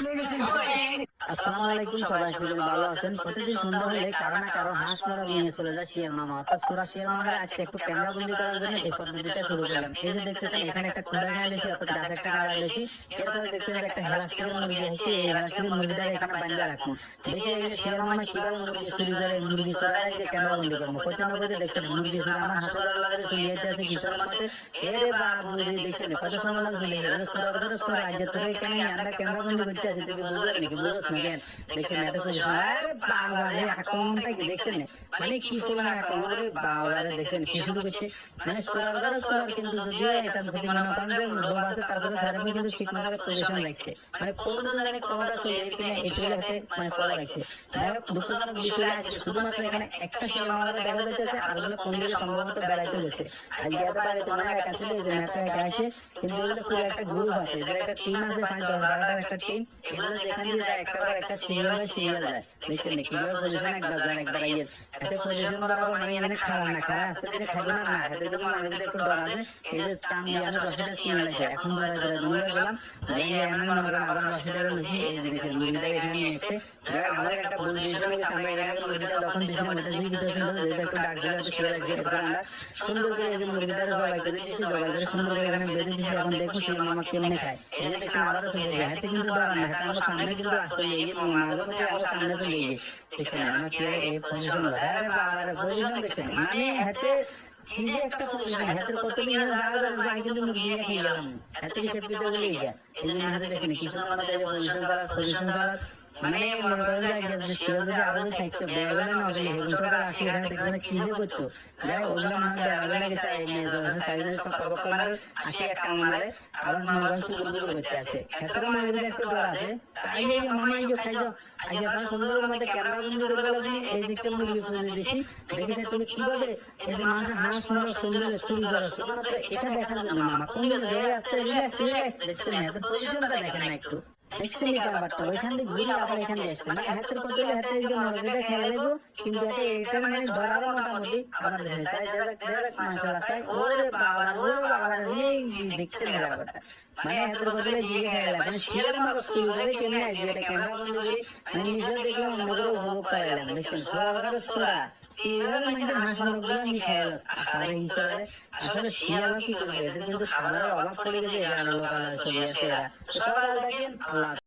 Legacy. Okay. আসসালামু সবাই, আশা ভালো আছেন। প্রতিদিন সন্ধ্যা হলে কারও না কারও হাঁস মারা নিয়ে চলে যায় শিয়াল মামা। অর্থাৎ সুরা শিয়াল মামা আজকে একটু ক্যামেরা বন্দি করার জন্য এই পদ্ধতিটা শুরু করলাম। এই যে দেখতেছেন, এখানে একটা খুঁড়া গায়ে লেছি অর্থাৎ গাছ একটা গাড়া লেছি এরপরে দেখতেছেন একটা হেলাস্টিকের মুরগি আছে এই হেলাস্টিকের মুরগিটা এখানে বান্ধা রাখব। দেখে এই যে মামা কীভাবে মুরগি চুরি করে, মুরগি চোরা যে ক্যামেরা বন্দি করব। কইতে না কইতে দেখছেন, মুরগি চুরি আমার হাসপাতাল লাগাতে যেতে আছে কিশোর মাঠে এরে বাপ মুরগি দেখছেন, কত সময় লাগে গেছে? চোরা কথা চোরা? আজ তোর এখানে আমরা ক্যামেরা বন্দি করতে আছি, তুই কি বুঝলি নাকি? বুঝছ না দেখছেন এত আরে বাবা রে আক্রমণটা কি দেখছেন মানে কি করবেন আক্রমণ রে বাবা রে দেখছেন কি শুরু করছে? মানে সোরার করে সোরার কিন্তু যদিও এটা যদি মনে করেন যে লোভ আছে তারপরে সার্ভে কিন্তু ঠিক মতো পজিশন লাগছে মানে কোন জানে কোনটা চলে এর কিনা চলে হাতে মানে ফলো লাগছে যাই হোক দুঃখজনক বিষয় আছে শুধুমাত্র এখানে একটা শিল মারা দেখা যাচ্ছে আর বলে কোন দিকে সম্ভবত বেড়াইতে গেছে আজকে এত বাড়িতে মানে একা ছিল যে নেতা একা আছে কিন্তু পুরো একটা গ্রুপ আছে এদের একটা টিম আছে পাঁচ দশ বারোটার একটা টিম এগুলো যেখান দিয়ে একটা একটা সিরিয়াল না শিয়াল সুন্দর করে এই মুরগিটা জবাই করে দিয়েছি, জবাই করে সুন্দর করে এখানে বেঁধে দিয়েছি, এখন দেখুন সেই মামা কেমনে খায়। এই দেখছেন, আবারও চলে হাতে কিন্তু ডর না, হাতে আমার সামনে কিন্তু আসলে এই মাঝে মধ্যে আবার সামনে চলে গিয়ে দেখছেন আমার কি এই পজিশন আরে বাবা পজিশন দেখছেন? মানে হাতে কি যে একটা পজিশন হাতের কত দিন যাবে ভাই কিন্তু মুরগি গেলাম হাতে কি সেফটি দেবো বলে এই জন্য হাতে দেখছেন কিছু আমাদের পজিশন চালার পজিশন চালার মানে মনে করেন যে আজকে যদি আরও থাকতো বেড়াবেলা না হলে হেগুন সরকার আসি এখানে দেখবেন কি যে করতো। যাই ওগুলো মনে হয় বেড়াবেলা গেছে এই মেয়ে সাইডে সব খবর মারে আসি এক কাম মারে আবার মনে করেন সুদূর দূর করতে আছে ক্ষেত্রে মনে করেন একটু ডর আছে। তাই যে মামা এই যে খাই আজ আপনার সুন্দর মধ্যে ক্যামেরা বন্ধ করে বলে এই যে মুরগি খুঁজে দিছি দেখেছে তুমি কীভাবে এই যে মানুষের হাঁস মারো সুন্দর চুরি শুধুমাত্র এটা দেখার জন্য মামা কোন দিকে আসতে রিল্যাক্স রিল্যাক্স দেখছেন না পজিশনটা দেখেন না একটু দেখছেন এই ব্যাপারটা ওইখান থেকে ঘুরে আবার এখানে আসছে। মানে হাতের কত হাতে দিকে মুরগিটা খেলা দেবো কিন্তু এতে এটা মানে ধরারও মোটামুটি আমার দেখেন চাই দেখ দেখ মাশাআল্লাহ চাই ওরে বাবা ওরে বাবা এই দেখছেন এই ব্যাপারটা। মানে হাতের কত জিগে খেলা মানে শিয়াল আমার শুরু করে কেমনে আছে এটা ক্যামেরা বন্ধ করি মানে নিজে দেখলাম অন্য করে উপভোগ দেখছেন সোরা। এইভাবে আমাদের হাঁস মুরগুলো আমি খেয়াল আহারে হিসাবে আসলে শিয়ালও কি করবে? এদের কিন্তু খাবারের অভাব পড়ে গেছে এরা লোকাল চলে আসে এরা সবাই ভালো আল্লাহ।